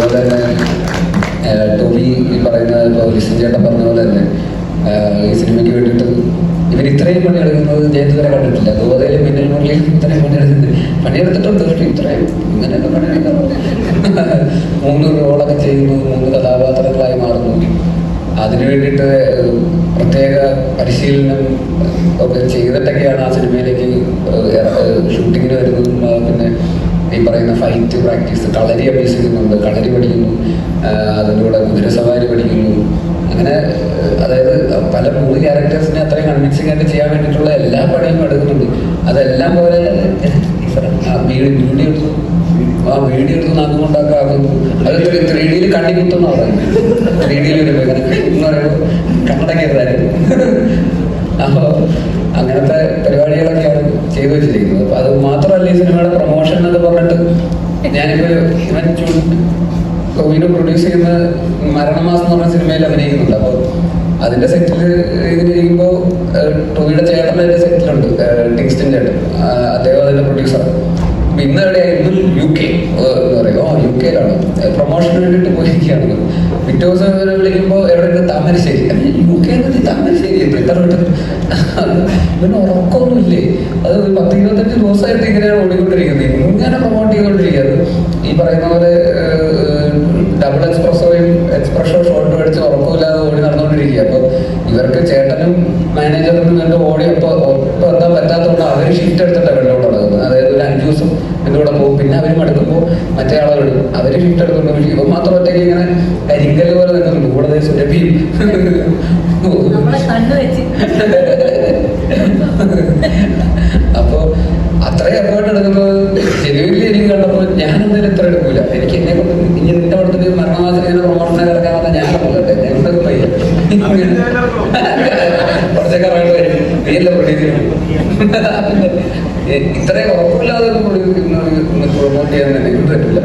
അതുപോലെ തന്നെ ടോമി ഈ പറയുന്ന ഇപ്പോൾ ലിസൺ ചേട്ടൻ പറഞ്ഞ പോലെ തന്നെ ഈ സിനിമയ്ക്ക് വേണ്ടിയിട്ട് ഇവർ ഇത്രയും പണിയെടുക്കുന്നത് ഞാൻ വരെ കണ്ടിട്ടില്ല. ഗോവയിലും മിന്നൽ മുരളിയും ഇത്രയും പണിയെടുക്കുന്നത് പണിയെടുത്തിട്ടുണ്ട് പക്ഷേ ഇത്രയും ഇങ്ങനെയൊക്കെ പണിയെടുക്കാറുണ്ട് മൂന്ന് റോളൊക്കെ ചെയ്യുന്നു മൂന്ന് കഥാപാത്രങ്ങളായി മാറുന്നു. അതിനു വേണ്ടിയിട്ട് പ്രത്യേക പരിശീലനം ഒക്കെ ചെയ്തിട്ടൊക്കെയാണ് ആ സിനിമയിലേക്ക് ഷൂട്ടിങ്ങിന് വരുന്നതും പിന്നെ ഈ പറയുന്ന ഫൈറ്റ് പ്രാക്ടീസ് കളരി അഭ്യസിക്കുന്നുണ്ട് കളരി പഠിക്കുന്നു അതിന്റെ കൂടെ കുതിരസവാരി പഠിക്കുന്നു. അങ്ങനെ അതായത് പല മൂന്ന് ക്യാരക്ടേഴ്സിനെ അത്രയും കൺവിൻസിംഗ് ആയിട്ട് ചെയ്യാൻ വേണ്ടിയിട്ടുള്ള എല്ലാ പണിയും എടുക്കുന്നുണ്ട്. അതെല്ലാം പോലെ വീഡിയോ എടുത്തു. ആ വീഡിയോ എടുത്ത് ആകുന്നു അത് ത്രീ ഡിയിൽ കണ്ണിക്കുത്തുന്ന പറയുന്നത് ത്രീ ഡിയിൽ വരുമ്പോൾ ഇങ്ങനെ എന്ന് പറയുമ്പോൾ കണ്ണടക്കരുതായിരുന്നു അപ്പോൾ അങ്ങനത്തെ പരിപാടികളൊക്കെയാണ് ചെയ്തു വെച്ചിരിക്കുന്നത് അപ്പൊ അത് മാത്രമല്ല ഈ സിനിമയുടെ പ്രൊമോഷൻ എന്ന് പറഞ്ഞിട്ട് ഞാനിപ്പോ ഇവൻ ടോവിനോ പ്രൊഡ്യൂസ് ചെയ്യുന്ന മരണമാസം എന്ന് പറഞ്ഞ സിനിമയിൽ അഭിനയിക്കുന്നുണ്ട്. അപ്പോൾ അതിന്റെ സെറ്റിൽ ഇരിക്കുമ്പോൾ ടോവിയുടെ ചേട്ടന്റെ അതിന്റെ സെറ്റിലുണ്ട് ടിങ്സ്റ്റൻ ചേട്ടൻ. അദ്ദേഹം അതിന്റെ പ്രൊഡ്യൂസർ ഇന്ന് എവിടെയായിരുന്നു യു കെ എന്ന് പറയുമോ യു കെയിലാണ് പ്രൊമോഷന് വേണ്ടിയിട്ട് പോയിരിക്കുകയാണ്. പിറ്റേ ദിവസം വിളിക്കുമ്പോൾ എവിടെ താമരശ്ശേരി. പെട്ടെന്ന് ഇവന് ഉറക്കമൊന്നുമില്ലേ? അത് ഒരു പത്ത് ഇരുപത്തഞ്ച് ദിവസമായിട്ട് ഇങ്ങനെയാണ് ഓടിക്കൊണ്ടിരിക്കുന്നത്. ഇങ്ങനെ പ്രൊമോട്ട് ചെയ്തുകൊണ്ടിരിക്കുന്നത് ഈ പറയുന്ന പോലെ ഡബിൾ എക്സ്പ്രസോയും എക്സ്പ്രഷോ ഷോട്ട് മേടിച്ച് ഉറക്കമില്ലാതെ ഓടി നടന്നുകൊണ്ടിരിക്കുക അപ്പോൾ ഇവർക്ക് ചേട്ടനും മാനേജറിനും എന്റെ ഓടി അപ്പോൾ ഒപ്പം എന്താ പറ്റാത്തതുകൊണ്ട് അവർ ഷിഫ്റ്റ് എടുത്തിട്ടാണ് വെള്ളം നടക്കുന്നത്. അതായത് ഒരു അഞ്ചു ദിവസം എന്റെ കൂടെ പോകും. പിന്നെ അവർ മടുക്കുമ്പോൾ മറ്റേ ആളുകൾ അവർ ഷിഫ്റ്റ് എടുത്തുകൊണ്ട് ഇവൻ മാത്രം ഒറ്റയ്ക്ക് ഇങ്ങനെ കരിങ്കല്ല് പോലെ നിൽക്കുന്നുണ്ട്. വെച്ച്. അപ്പോ അത്രയും എഫേർട്ട് എടുക്കുന്നത് ജനുവിലി എനിക്ക് കണ്ടപ്പോൾ ഞാൻ എന്തായാലും ഇത്ര എടുക്കൂല. എനിക്ക് എന്നെ കൊണ്ട് ഇനി നിന്റെ അവിടുത്തെ മരണമാസം ഇങ്ങനെ പ്രൊമോഷനെ കിടക്കാൻ വന്നാൽ ഞാൻ കൊല്ലട്ടെ ഞങ്ങൾക്ക് പയ്യ കുറച്ചൊക്കെ വേണ്ട വരും നീയല്ല പ്രൊഡ്യൂസ് ചെയ്യണം ഇത്രയും ഉറപ്പില്ലാതെ പ്രൊമോട്ട് ചെയ്യാൻ എനിക്ക് പറ്റില്ല.